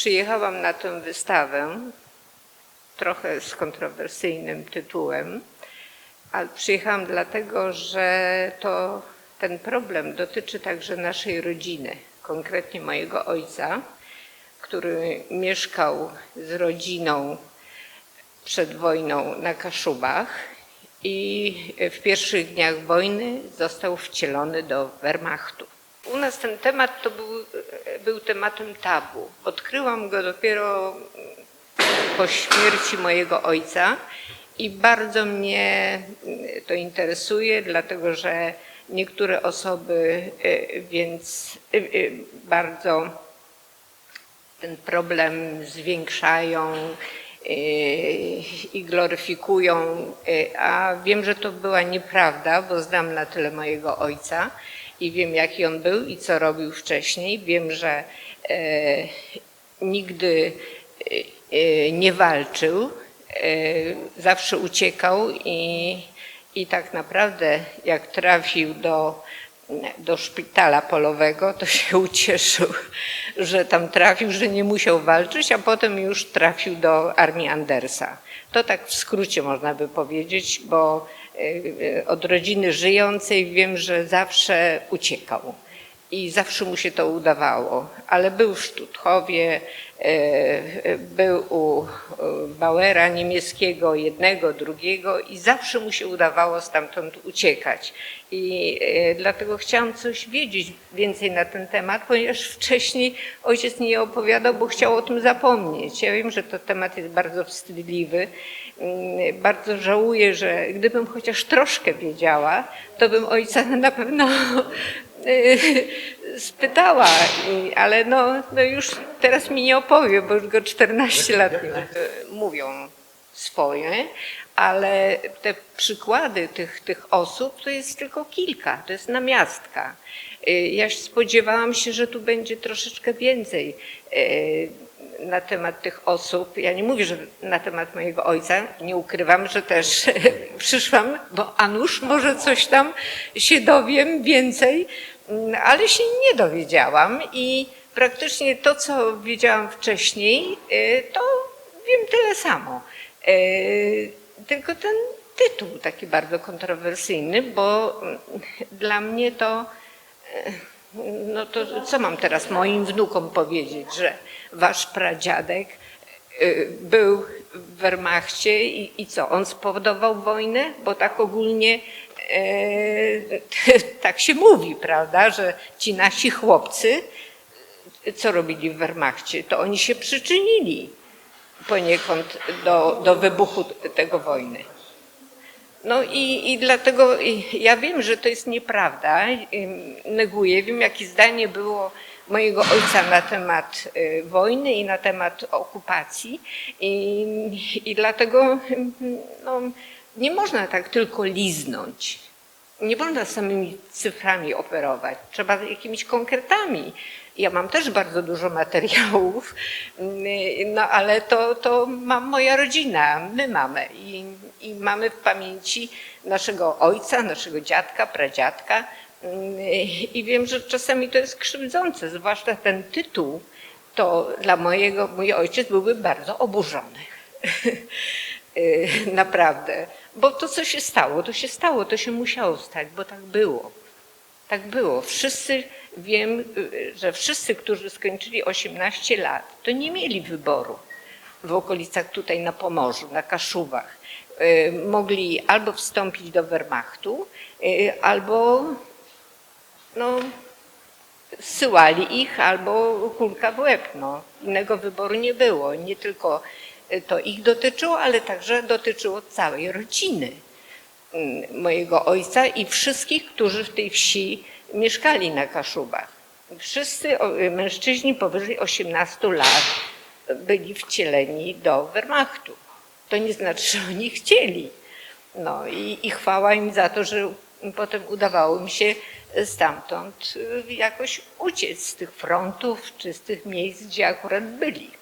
Przyjechałam na tę wystawę, trochę z kontrowersyjnym tytułem, ale przyjechałam dlatego, że to ten problem dotyczy także naszej rodziny, konkretnie mojego ojca, który mieszkał z rodziną przed wojną na Kaszubach i w pierwszych dniach wojny został wcielony do Wehrmachtu. Nas ten temat to był, był tematem tabu. Odkryłam go dopiero po śmierci mojego ojca i bardzo mnie to interesuje, dlatego że niektóre osoby e, więc e, e, bardzo ten problem zwiększają i gloryfikują, a wiem, że to była nieprawda, bo znam na tyle mojego ojca i wiem, jaki on był i co robił wcześniej. Wiem, że e, nigdy e, nie walczył, e, zawsze uciekał i, i tak naprawdę jak trafił do, do szpitala polowego, to się ucieszył, że tam trafił, że nie musiał walczyć, a potem już trafił do armii Andersa. To tak w skrócie można by powiedzieć, bo od rodziny żyjącej wiem, że zawsze uciekał i zawsze mu się to udawało, ale był w Sztutchowie, e, był u Bauera niemieckiego, jednego, drugiego i zawsze mu się udawało stamtąd uciekać. I e, dlatego chciałam coś wiedzieć więcej na ten temat, ponieważ wcześniej ojciec nie opowiadał, bo chciał o tym zapomnieć. Ja wiem, że to temat jest bardzo wstydliwy. Mm, Bardzo żałuję, że gdybym chociaż troszkę wiedziała, to bym ojca na pewno spytała, I- ale no, no już teraz mi nie opowie, bo już go 14 lat. Mówią swoje, ale te przykłady tych, tych osób to jest tylko kilka, to jest namiastka. Y, Ja spodziewałam się, że tu będzie troszeczkę więcej y, na temat tych osób. Ja nie mówię, że na temat mojego ojca, nie ukrywam, że też przyszłam, bo a nuż może coś tam się dowiem więcej, mm, ale się nie dowiedziałam i praktycznie to, co wiedziałam wcześniej, y, to wiem tyle samo. Y, Tylko ten tytuł taki bardzo kontrowersyjny, bo mm, dla mnie to no to co mam teraz moim wnukom powiedzieć, że wasz pradziadek y, był w Wehrmachcie i, i co, on spowodował wojnę? Bo tak ogólnie e, tak się mówi, prawda, że ci nasi chłopcy, co robili w Wehrmachcie, to oni się przyczynili poniekąd do, do wybuchu tego wojny. No i, i dlatego ja wiem, że to jest nieprawda, neguję. Wiem, jakie zdanie było mojego ojca na temat y, wojny i na temat okupacji i, i dlatego no, nie można tak tylko liznąć. Nie można samymi cyframi operować, trzeba jakimiś konkretami. Ja mam też bardzo dużo materiałów, mm, no ale to, to ma moja rodzina, my mamy i, i mamy w pamięci naszego ojca, naszego dziadka, pradziadka mm, i wiem, że czasami to jest krzywdzące, zwłaszcza ten tytuł, to dla mojego, mój ojciec byłby bardzo oburzony. Y, Naprawdę. Bo to, co się stało, to się stało, to się musiało stać, bo tak było. Tak było. Wszyscy, wiem, y, że wszyscy, którzy skończyli 18 lat, to nie mieli wyboru w okolicach tutaj na Pomorzu, na Kaszubach. Y, Mogli albo wstąpić do Wehrmachtu, albo no, zsyłali ich albo kulka w łeb. No. Innego wyboru nie było. Nie tylko to ich dotyczyło, ale także dotyczyło całej rodziny mm, mojego ojca i wszystkich, którzy w tej wsi mieszkali na Kaszubach. Wszyscy mężczyźni powyżej 18 lat byli wcieleni do Wehrmachtu. To nie znaczy, że oni chcieli. No i, i chwała im za to, że potem udawało mi się stamtąd jakoś uciec z tych frontów czy z tych miejsc, gdzie akurat byli.